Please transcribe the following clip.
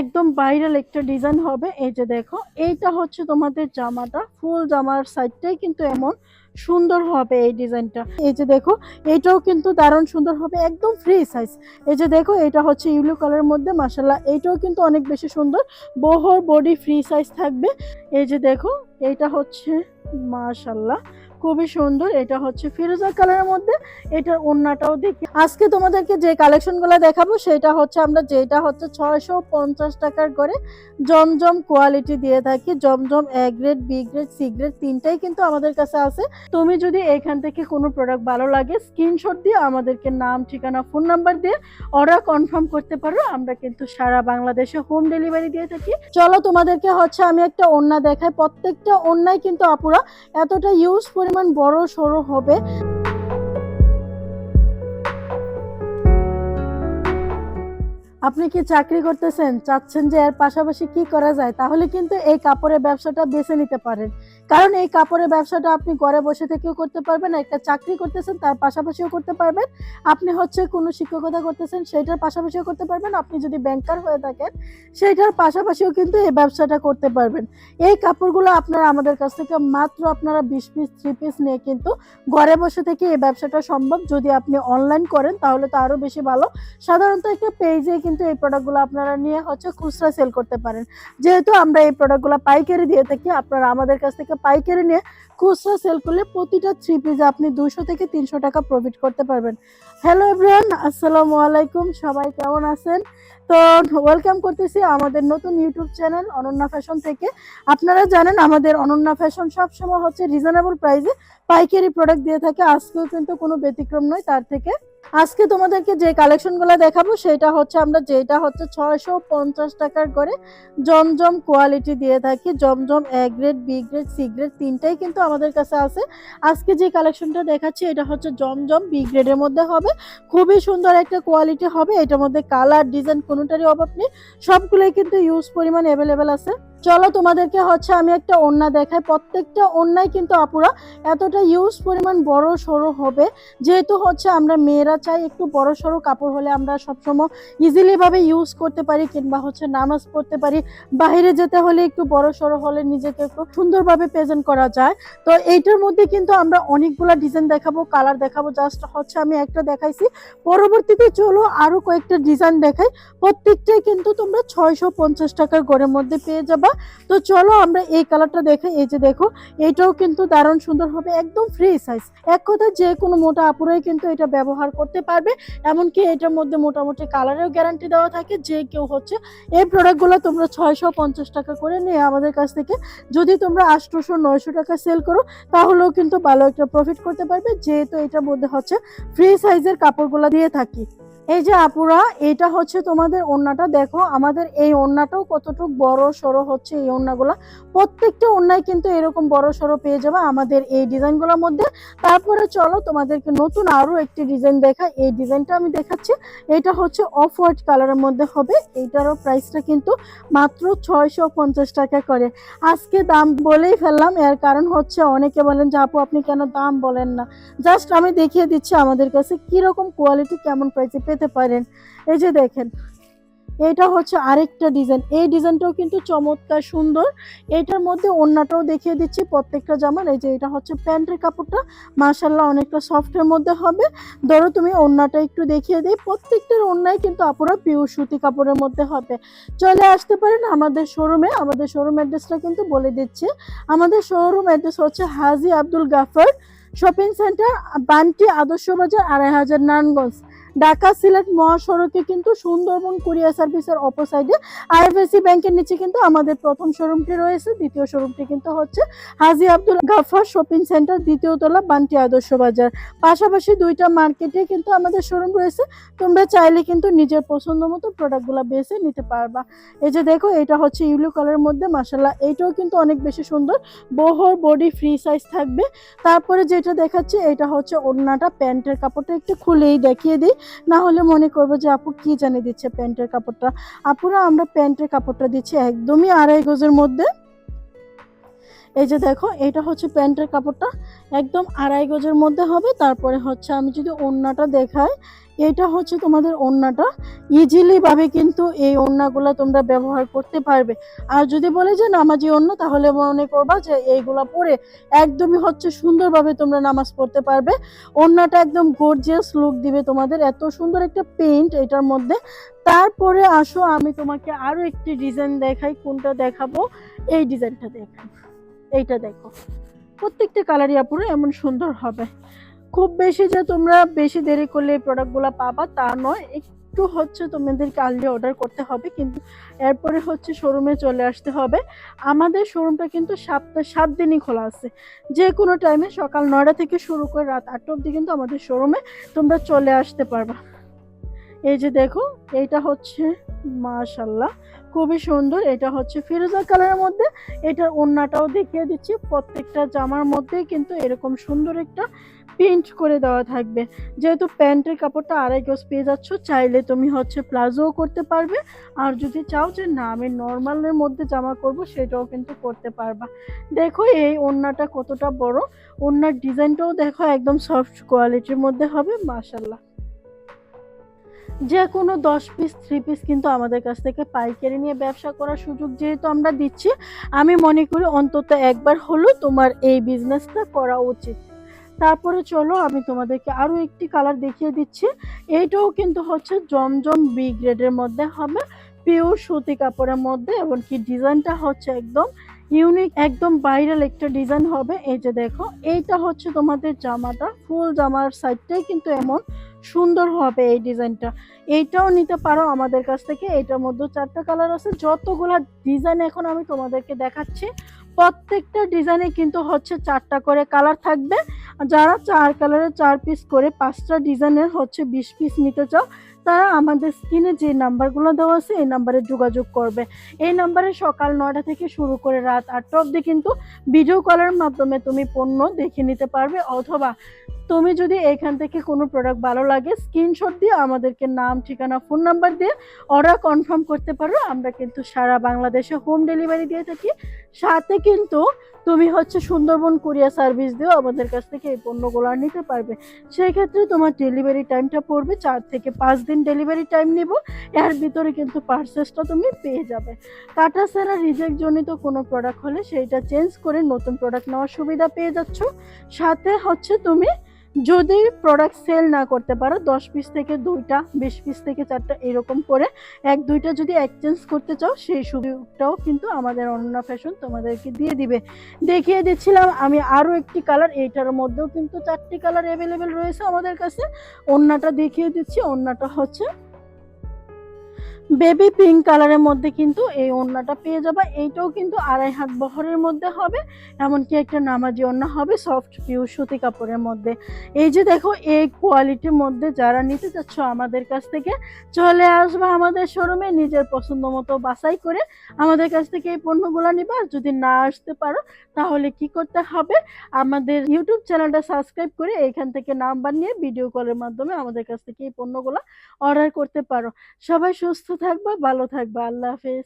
একদম ভাইরাল একটা ডিজাইন হবে। এই যে দেখো, এইটা হচ্ছে তোমাদের জামাটা। ফুল জামার সাইডটাই কিন্তু এমন সুন্দর হবে এই ডিজাইনটা এই যে দেখো এইটাও কিন্তু দারুণ সুন্দর হবে, একদম ফ্রি সাইজ এই যে দেখো, এটা হচ্ছে ইউলো কালারের মধ্যে মাসাল্লাহ এইটাও কিন্তু অনেক বেশি সুন্দর। বহর বডি ফ্রি সাইজ থাকবে। এই যে দেখো, এইটা হচ্ছে মাশাল্লাহ খুবই সুন্দর, এটা হচ্ছে ফিরোজা কালারের মধ্যে, এটার ওড়নাটাও দেখি। আজকে তোমাদেরকে যে কালেকশনগুলো দেখাবো, সেটা হচ্ছে আমরা যেটা হচ্ছে ছয়শো পঞ্চাশ টাকার করে জমজম কোয়ালিটি দিয়ে থাকি, Zamzam A grade B grade C grade তিনটাই কিন্তু আমাদের কাছে আছে। তুমি যদি এখান থেকে কোনো প্রোডাক্ট ভালো লাগে স্ক্রিনশট দিয়ে আমাদেরকে নাম, ঠিকানা ফোন নাম্বার দিয়ে অর্ডার কনফার্ম করতে পারো, আমরা কিন্তু সারা বাংলাদেশে হোম ডেলিভারি দিয়ে থাকি। চলো তোমাদেরকে হচ্ছে আমি একটা ওড়না দেখাই, প্রত্যেকটা ওড়নায় কিন্তু আপুরা এতটা ইউজ পরিমাণ বড় সড়ো হবে। আপনি কি চাকরি করতেছেন, চাচ্ছেন যে এর পাশাপাশি কি করা যায়, তাহলে কিন্তু এই কাপড়ের ব্যবসাটা বেছে নিতে পারেন। কারণ এই কাপড়ের ব্যবসাটা আপনি ঘরে বসে থেকেও করতে পারবেন একটা চাকরি করতেছেন তার পাশাপাশিও করতে পারবেন। আপনি হচ্ছে কোনো শিক্ষকতা করতেছেন সেটার পাশাপাশিও করতে পারবেন। আপনি যদি ব্যাংকার হয়ে থাকেন সেটার পাশাপাশিও কিন্তু এই ব্যবসাটা করতে পারবেন। এই কাপড়গুলো আপনারা, আমাদের কাছ থেকে মাত্র আপনারা বিশ পিস থ্রি পিস নিয়ে কিন্তু ঘরে বসে থেকে এই ব্যবসাটা সম্ভব। যদি আপনি অনলাইন করেন, তাহলে তো আরও বেশি ভালো। সাধারণত একটা পেজে কিন্তু এই প্রোডাক্টগুলো আপনারা নিয়ে হচ্ছে খুচরা সেল করতে পারেন। যেহেতু আমরা এই প্রোডাক্টগুলো পাইকারি দিয়ে থাকি, আপনারা আমাদের কাছ থেকে পাইকারি নিয়ে খুচরা সেল করলে প্রতিটা থ্রি পিস আপনি দুশো থেকে তিনশো টাকা প্রফিট করতে পারবেন। হ্যালো এভরিওয়ান আসসালামু আলাইকুম। সবাই কেমন আছেন? তো ওয়েলকাম করতেছি আমাদের নতুন ইউটিউব চ্যানেল অনন্যা ফ্যাশন থেকে। আপনারা জানেন আমাদের অনন্যা ফ্যাশন সবসময় হচ্ছে রিজনেবল প্রাইসে পাইকারি প্রোডাক্ট দিয়ে থাকে। আজকেও কিন্তু কোনো ব্যতিক্রম নয় তার থেকে। আজকে তোমাদেরকে যে কালেকশনগুলো দেখাবো সেটা হচ্ছে আমরা যেটা হচ্ছে ছয়শো পঞ্চাশ টাকার করে জমজম কোয়ালিটি দিয়ে থাকি। Zamzam A grade B grade C grade তিনটাই কিন্তু আমাদের কাছে আছে। আজকে যে কালেকশনটা দেখাচ্ছি এটা হচ্ছে জমজম বি গ্রেডের মধ্যে হবে। খুবই সুন্দর একটা কোয়ালিটি হবে। এটার মধ্যে কালার ডিজাইন কোনোটারই অভাব নেই। সবগুলোই কিন্তু ইউজ পরিমাণ অ্যাভেলেবেল আছে। চলো তোমাদেরকে হচ্ছে আমি একটা ওড়না দেখাই। প্রত্যেকটা ওড়নায় কিন্তু আপুরা এতটা ইউজ পরিমাণ বড় সড়ো হবে। যেহেতু হচ্ছে আমরা মেয়েরা চাই একটু বড় সড়ো কাপড় হলে আমরা সবসময় ইজিলিভাবে ইউজ করতে পারি কিংবা হচ্ছে নামাজ পড়তে পারি। বাইরে যেতে হলে একটু বড় সড়ো হলে নিজেকে একটু সুন্দরভাবে প্রেজেন্ট করা যায়। তো এইটার মধ্যে কিন্তু আমরা অনেকগুলা ডিজাইন দেখাবো কালার দেখাবো। জাস্ট হচ্ছে আমি একটা দেখাইছি। পরবর্তীতে চলো আরও কয়েকটা ডিজাইন দেখাই। প্রত্যেকটাই কিন্তু তোমরা ছয়শো পঞ্চাশ টাকার গড়ের মধ্যে পেয়ে যাবা। তো চলো আমরা এই কালারটা দেখে, এই যে দেখো, এটাও কিন্তু দারুণ সুন্দর হবে, একদম ফ্রি সাইজ এক কথা যে কোনো মোটা আপুরাই কিন্তু এটা ব্যবহার করতে পারবে, এমনকি এটার মধ্যে মোটামুটি কালারেও গ্যারান্টি দেওয়া থাকে, যে কেউ হচ্ছে এই প্রোডাক্টগুলো তোমরা ছয়শো পঞ্চাশ টাকা করে নিয়ে আমাদের কাছ থেকে, যদি তোমরা আটশোশো, নয়শো টাকা সেল করো, তাহলেও কিন্তু ভালো একটা প্রফিট করতে পারবে, যেহেতু এটার মধ্যে হচ্ছে ফ্রি সাইজের কাপড়গুলো দিয়ে থাকি। এই যে আপুরা, এটা হচ্ছে তোমাদের ওড়নাটা দেখো, আমাদের এই ওড়নাটাও কতটুকু বড় সড়ো হচ্ছে এই ওড়নাগুলা প্রত্যেকটা ওড়নায় কিন্তু এরকম বড় সড়ো পেয়ে যাবে আমাদের এই ডিজাইনগুলোর মধ্যে। তারপরে চলো তোমাদেরকে নতুন আরও একটি ডিজাইন দেখা এই ডিজাইনটা আমি দেখাচ্ছি। এটা হচ্ছে অফ হোয়াইট কালারের মধ্যে হবে। এইটারও প্রাইসটা কিন্তু মাত্র ছয়শো পঞ্চাশ টাকা করে। আজকে দাম বলেই ফেললাম, এর কারণ হচ্ছে অনেকে বলেন যে, আপু, আপনি কেন দাম বলেন না? জাস্ট আমি দেখিয়ে দিচ্ছি আমাদের কাছে কীরকম কোয়ালিটি, কেমন প্রাইসে পেতে পারেন। এই যে দেখেন এটা হচ্ছে আরেকটা ডিজাইন। এই ডিজাইনটাও কিন্তু চমৎকার সুন্দর। এটার মধ্যে ওড়নাটাও দেখিয়ে দিচ্ছি। প্রত্যেকটা জামার, এই যে এটা হচ্ছে প্যান্টের কাপড়টা। মার্শাল্লাহ অনেকটা সফটের মধ্যে হবে। ধরো তুমি ওড়নাটা একটু দেখিয়ে দিই। প্রত্যেকটার ওড়নায় কিন্তু আপুরা পিওর সুতি কাপড়ের মধ্যে হবে। চলে আসতে পারেন আমাদের শোরুমে আমাদের শোরুম অ্যাড্রেসটা কিন্তু বলে দিচ্ছি। আমাদের শোরুম অ্যাড্রেস হচ্ছে হাজি আব্দুল গাফর শপিং সেন্টার বান্টি আদর্শ বাজার, আড়াই হাজার নারায়ণগঞ্জ। ঢাকা সিলেট মহাসড়কে কিন্তু সুন্দরবন কুরিয়ার সার্ভিসের অপর সাইডে আইএফএসি ব্যাংকের নিচে কিন্তু আমাদের প্রথম শোরুমটি রয়েছে। দ্বিতীয় শোরুমটি কিন্তু হচ্ছে হাজি আব্দুল গাফার শপিং সেন্টার দ্বিতীয় তলা বান্টি আদর্শ বাজার। পাশাপাশি দুইটা মার্কেটে কিন্তু আমাদের শোরুম রয়েছে। তোমরা চাইলে কিন্তু নিজের পছন্দ মতো প্রোডাক্টগুলো বেছে নিতে পারবা। এই যে দেখো, এটা হচ্ছে ইউলো কালারের মধ্যে মাসাল্লাহ এইটাও কিন্তু অনেক বেশি সুন্দর। বহর বডি ফ্রি সাইজ থাকবে। তারপরে যেটা দেখাচ্ছে, এটা হচ্ছে ওড়নাটা প্যান্টের কাপড়টা একটু খুলেই দেখিয়ে দিই। না হলে মনে করব যে আপু কি জানি দিচ্ছে প্যান্টের কাপড়টা? আপুরা, আমরা প্যান্টের কাপড়টা দিচ্ছি একদমই আড়াই গজের মধ্যে। এই যে দেখো, এটা হচ্ছে প্যান্টের কাপড়টা। একদম আড়াই গজের মধ্যে হবে। তারপরে হচ্ছে আমি যদি ওড়নাটা দেখাই এটা হচ্ছে তোমাদের ওড়নাটা ইজিলিভাবে কিন্তু এই ওড়নাগুলো তোমরা ব্যবহার করতে পারবে। আর যদি বলে যে নামাজি ওড়না তাহলে মনে করবা যে এইগুলা পরে একদমই হচ্ছে সুন্দরভাবে তোমরা নামাজ পড়তে পারবে। ওড়নাটা একদম গর্জিয়াস লুক দিবে তোমাদের। এত সুন্দর একটা পেইন্ট এটার মধ্যে। তারপরে আসো, আমি তোমাকে আরও একটি ডিজাইন দেখাই। কোনটা দেখাবো? এই ডিজাইনটা দেখাই। এইটা দেখো। প্রত্যেকটা কালারই আপুরে এমন সুন্দর হবে। খুব বেশি যে তোমরা বেশি দেরি করলে এই প্রোডাক্টগুলো পাবা তা নয়। একটু হচ্ছে তোমাদেরকে আর্লি অর্ডার করতে হবে, কিন্তু এরপরে হচ্ছে শোরুমে চলে আসতে হবে। আমাদের শোরুমটা কিন্তু সপ্তাহে সাত দিনই খোলা আছে। যে কোনো টাইমে সকাল নয়টা থেকে শুরু করে রাত আটটা অবধি কিন্তু আমাদের শোরুমে তোমরা চলে আসতে পারবা। এই যে দেখো এইটা হচ্ছে মাশাল্লাহ খুবই সুন্দর। এটা হচ্ছে ফিরোজা কালারের মধ্যে। এটার ওড়নাটাও দেখিয়ে দিচ্ছি। প্রত্যেকটা জামার মধ্যেই কিন্তু এরকম সুন্দর একটা প্রিন্ট করে দেওয়া থাকবে। যেহেতু প্যান্টের কাপড়টা আড়াই গজ পেয়ে যাচ্ছ, চাইলে তুমি হচ্ছে প্লাজোও করতে পারবে। আর যদি চাও যে, না, আমি নর্মালের মধ্যে জামা করব, সেটাও কিন্তু করতে পারবা। দেখো, এই ওড়নাটা কতটা বড়। ওড়নার ডিজাইনটাও দেখো, একদম সফট কোয়ালিটির মধ্যে হবে মাশাল্লাহ যে কোনো দশ পিস থ্রি পিস কিন্তু আমাদের কাছ থেকে পাইকারি নিয়ে ব্যবসা করার সুযোগ যেহেতু আমরা দিচ্ছি, আমি মনে করি অন্তত একবার হলেও তোমার এই বিজনেসটা করা উচিত। তারপরে চলো আমি তোমাদেরকে আরও একটি কালার দেখিয়ে দিচ্ছি। এইটাও কিন্তু হচ্ছে জমজম বি গ্রেডের মধ্যে হবে পিওর সুতি কাপড়ের মধ্যে এবং কি ডিজাইনটা হচ্ছে একদম ইউনিক একদম ভাইরাল একটা ডিজাইন হবে। এই যে দেখো, এইটা হচ্ছে তোমাদের জামাটা। ফুল জামার সাইডটাই কিন্তু এমন সুন্দর হবে এই ডিজাইনটা এইটাও নিতে পারো আমাদের কাছ থেকে। এটার মধ্যে চারটা কালার আছে। যতগুলা ডিজাইন এখন আমি তোমাদেরকে দেখাচ্ছি প্রত্যেকটা ডিজাইনে কিন্তু হচ্ছে চারটা করে কালার থাকবে। যারা চার কালারের চার পিস করে পাঁচটা ডিজাইনের হচ্ছে বিশ পিস নিতে চাও, তারা আমাদের স্ক্রিনে যে নাম্বারগুলো দেওয়া আছে, এই নাম্বারে যোগাযোগ করবে। এই নাম্বারে সকাল নয়টা থেকে শুরু করে রাত আটটা অবধি কিন্তু ভিডিও কলের মাধ্যমে তুমি পণ্য দেখে নিতে পারবে। অথবা তুমি যদি এখান থেকে কোনো প্রোডাক্ট ভালো লাগে স্ক্রিনশট দিয়ে আমাদেরকে নাম, ঠিকানা ফোন নাম্বার দিয়ে অর্ডার কনফার্ম করতে পারো। আমরা কিন্তু সারা বাংলাদেশে হোম ডেলিভারি দিয়ে থাকি। সাথে কিন্তু তুমি হচ্ছে সুন্দরবন কুরিয়া সার্ভিস দিয়েও আমাদের কাছ থেকে এই পণ্যগুলো নিতে পারবে। সেই ক্ষেত্রে তোমার ডেলিভারি টাইমটা পড়বে চার থেকে পাঁচ দিন ডেলিভারি টাইম নিব। এর ভিতরে কিন্তু পার্সেসটা তুমি পেয়ে যাবে। কাটা ছাড়া রিজেক্ট জনিত কোনো প্রোডাক্ট হলে সেইটা চেঞ্জ করে নতুন প্রোডাক্ট নেওয়ার সুবিধা পেয়ে যাচ্ছ। সাথে হচ্ছে তুমি যদি প্রোডাক্ট সেল না করতে পারো, দশ পিস থেকে দুইটা, বিশ পিস থেকে চারটা, এরকম করে এক, দুইটা যদি এক্সচেঞ্জ করতে চাও, সেই সুযোগটাও কিন্তু আমাদের অনন্যা ফ্যাশন তোমাদেরকে দিয়ে দিবে। দেখিয়ে দিচ্ছিলাম আমি আরও একটি কালার এইটার মধ্যেও কিন্তু চারটি কালার অ্যাভেলেবেল রয়েছে আমাদের কাছে। অন্যটা দেখিয়ে দিচ্ছি, অন্যটা হচ্ছে বেবি পিঙ্ক কালারের মধ্যে কিন্তু এই ওড়নাটা পেয়ে যাবে। এইটাও কিন্তু আড়াই হাত বহরের মধ্যে হবে, এমনকি একটা নামাজি ওড়না হবে সফট পিওর সুতি কাপড়ের মধ্যে। এই যে দেখো, এই কোয়ালিটির মধ্যে যারা নিতে চাচ্ছ আমাদের কাছ থেকে, চলে আসবে আমাদের শোরুমে, নিজের পছন্দ মতো বাছাই করে আমাদের কাছ থেকে এই পণ্যগুলো নিবা। যদি না আসতে পারো, তাহলে কি করতে হবে? আমাদের ইউটিউব চ্যানেলটা সাবস্ক্রাইব করে এখান থেকে নাম্বার নিয়ে ভিডিও কলের মাধ্যমে আমাদের কাছ থেকে এই পণ্যগুলো অর্ডার করতে পারো। সবাই থাকবা ভালো থাকবা। আল্লাহ হাফেজ।